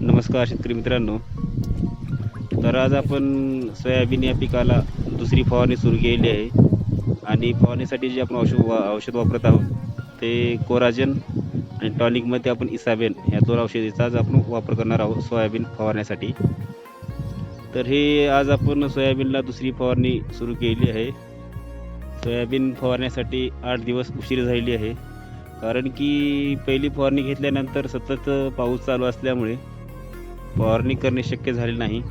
नमस्कार शेतकरी मित्रांनो. तर आज आपण सोयाबीन या पिकाला दुसरी फवारणी सुरू केलेली आहे. आणि फवारणीसाठी जे आपण औषध वा औषध वापरत आहोत ते कोराजन आणि टॉनिकमध्ये आपण इसाबेन ह्या दोन औषधीचा आज आपण वापर करणार आहोत सोयाबीन फवारण्यासाठी. तर हे आज आपण सोयाबीनला दुसरी फवारणी सुरू केली आहे. सोयाबीन फवारण्यासाठी आठ दिवस उशीर झालेली आहे. कारण की पहिली फवारणी घेतल्यानंतर सतत पाऊस चालू असल्यामुळे फवारणी करणे शक्य झाले नाही.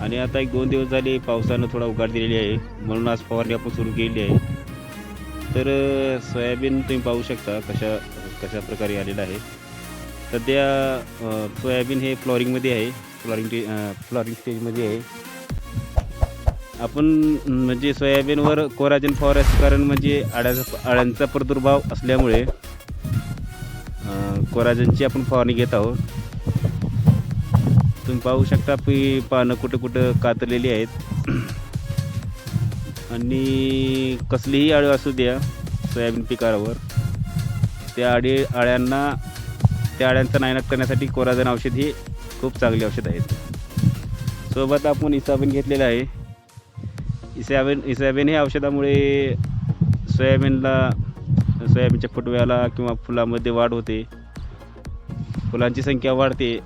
आणि आता एक दोन दिवस झाले पावसानं थोडा उघाड दिलेली आहे. म्हणून आज फवारणी आपण सुरू केली आहे. तर सोयाबीन तुम्ही पाहू शकता कशा कशा प्रकारे आलेलं आहे. सध्या सोयाबीन हे फ्लॉरिंगमध्ये आहे. फ्लॉरिंग टे फ्लॉरिंग स्टेजमध्ये आहे. आपण म्हणजे सोयाबीनवर कोराजन फवारायचं कारण म्हणजे आळ्याचा आळ्यांचा प्रादुर्भाव असल्यामुळे कोराजनची आपण फवारणी घेत आहोत. तुम्ही पाहू शकता की पानं कुठं कुठं कातरलेली आहेत. आणि कसलीही आळी असू द्या सोयाबीन पिकावर त्या आडी आळ्यांना त्या आळ्यांचा नायनाट करण्यासाठी कोराजन औषध ही खूप चांगली औषध आहेत. सोबत आपण इसाबीन घेतलेलं आहे. इसाबीन इसाबीन हे औषधामुळे सोयाबीनला सोयाबीनच्या फुटव्याला किंवा फुलामध्ये वाढ होते. फुलांची संख्या वाढते.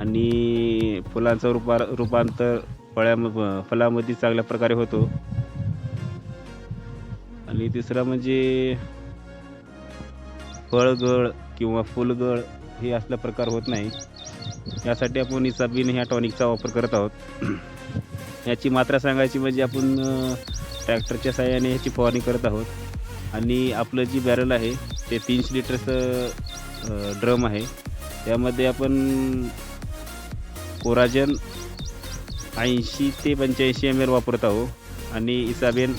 आणि फुलांचं रूपा रूपांतर फळ्या फळामध्ये चांगल्या प्रकारे होतो. आणि तिसरा म्हणजे फळगळ किंवा फुलगळ हे असला प्रकार होत नाही. यासाठी आपण इसाबीन ह्या टॉनिकचा वापर करत आहोत. याची मात्रा सांगायची म्हणजे आपण ट्रॅक्टरच्या साह्याने ह्याची फवारणी करत आहोत. आणि आपलं जी बॅरल आहे ते तीनशे लिटरचं ड्रम आहे. त्यामध्ये आपण कोराजन ऐंशी ते पंच्याऐंशी एम एल वापरत आहोत आणि इसाबेन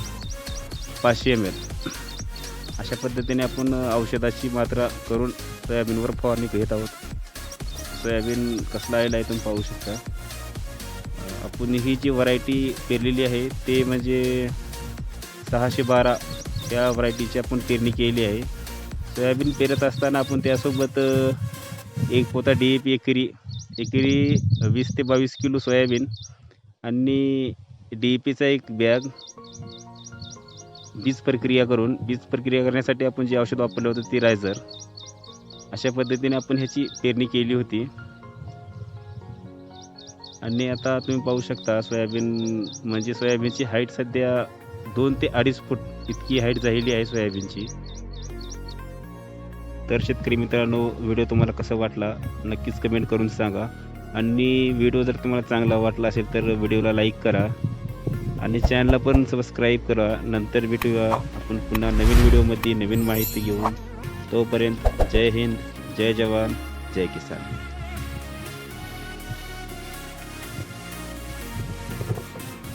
पाचशे एम एल अशा पद्धतीने आपण औषधाची मात्रा करून सोयाबीनवर फवारणी घेत आहोत. सोयाबीन कसला आलेला आहे तुम्ही पाहू शकता. आपण ही जी व्हरायटी पेरलेली आहे ते म्हणजे सहाशे बारा त्या व्हरायटीची आपण पेरणी केली आहे. सोयाबीन पेरत असताना आपण त्यासोबत एक पोता डी ए पी एकरी एकरी वीस ते बावीस किलो सोयाबीन आणि डी ए पीचा एक बॅग. बीज प्रक्रिया करून बीज प्रक्रिया करण्यासाठी आपण जे औषध वापरलं होतं ते रायझर अशा पद्धतीने आपण ह्याची पेरणी केली होती. आणि आता तुम्ही पाहू शकता सोयाबीन म्हणजे सोयाबीनची हाईट सध्या दोन ते अडीच फूट इतकी हाईट झालेली आहे सोयाबीनची. तर शेतकरी मित्रांनो व्हिडिओ तुम्हाला कसा वाटला नक्कीच कमेंट करून सांगा. आणि व्हिडिओ जर तुम्हाला चांगला वाटला असेल तर व्हिडिओला लाईक करा. आणि चॅनलला पण सबस्क्राईब करा. नंतर भेटूया आपण पुन्हा नवीन व्हिडिओमध्ये नवीन माहिती घेऊन. तोपर्यंत जय हिंद जय जवान जय किसान.